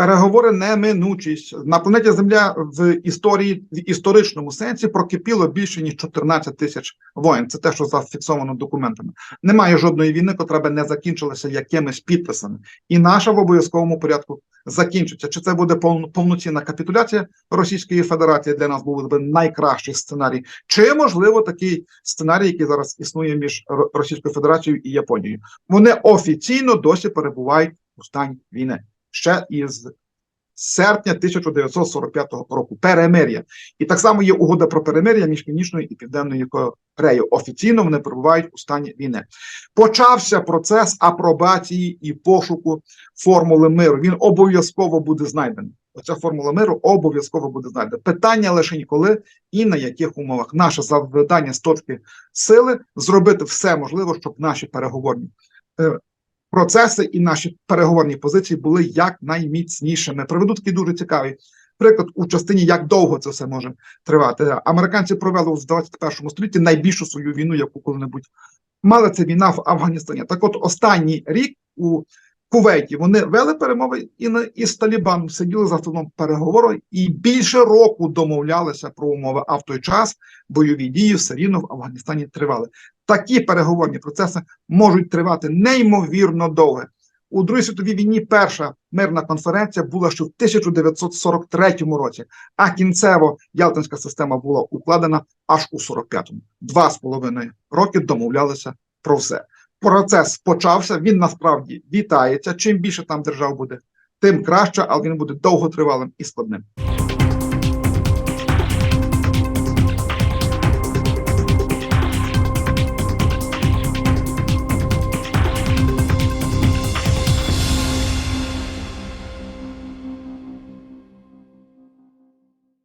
Переговори неминучість на планеті Земля в історії в історичному сенсі прокипіло більше ніж 14 тисяч воїн. Це те, що зафіксовано документами. Немає жодної війни, котра би не закінчилася якимись підписами, і наша в обов'язковому порядку закінчиться. Чи це буде повноцінна капітуляція Російської Федерації? Для нас був би найкращий сценарій, чи можливо такий сценарій, який зараз існує між Російською Федерацією і Японією? Вони офіційно досі перебувають у стані війни ще із серпня 1945 року. Перемир'я. І так само є угода про перемир'я між Північною і Південною Кореєю. Офіційно вони перебувають у стані війни. Почався процес апробації і пошуку формули миру. Він обов'язково буде знайдений. Оця формула миру обов'язково буде знайдена. Питання лише ніколи і на яких умовах. Наше завдання з точки сили зробити все можливе, щоб наші переговорні е, процеси і наші переговорні позиції були якнайміцнішими. Приведу такий дуже цікавий приклад у частині, як довго це все може тривати. Американці провели в 21 столітті найбільшу свою війну, яку коли-небудь мали. Це війна в Афганістані. Так, от останній рік у Кувейті вони вели перемови і із Талібаном сиділи за столом переговору і більше року домовлялися про умови. А в той час бойові дії все рівно в Афганістані тривали. Такі переговорні процеси можуть тривати неймовірно довго. У Другій світовій війні перша мирна конференція була ще в 1943 році, а кінцево Ялтинська система була укладена аж у 45-му. Два з половиною роки домовлялися про все. Процес почався. Він насправді вітається. Чим більше там держав буде, тим краще, але він буде довготривалим і складним.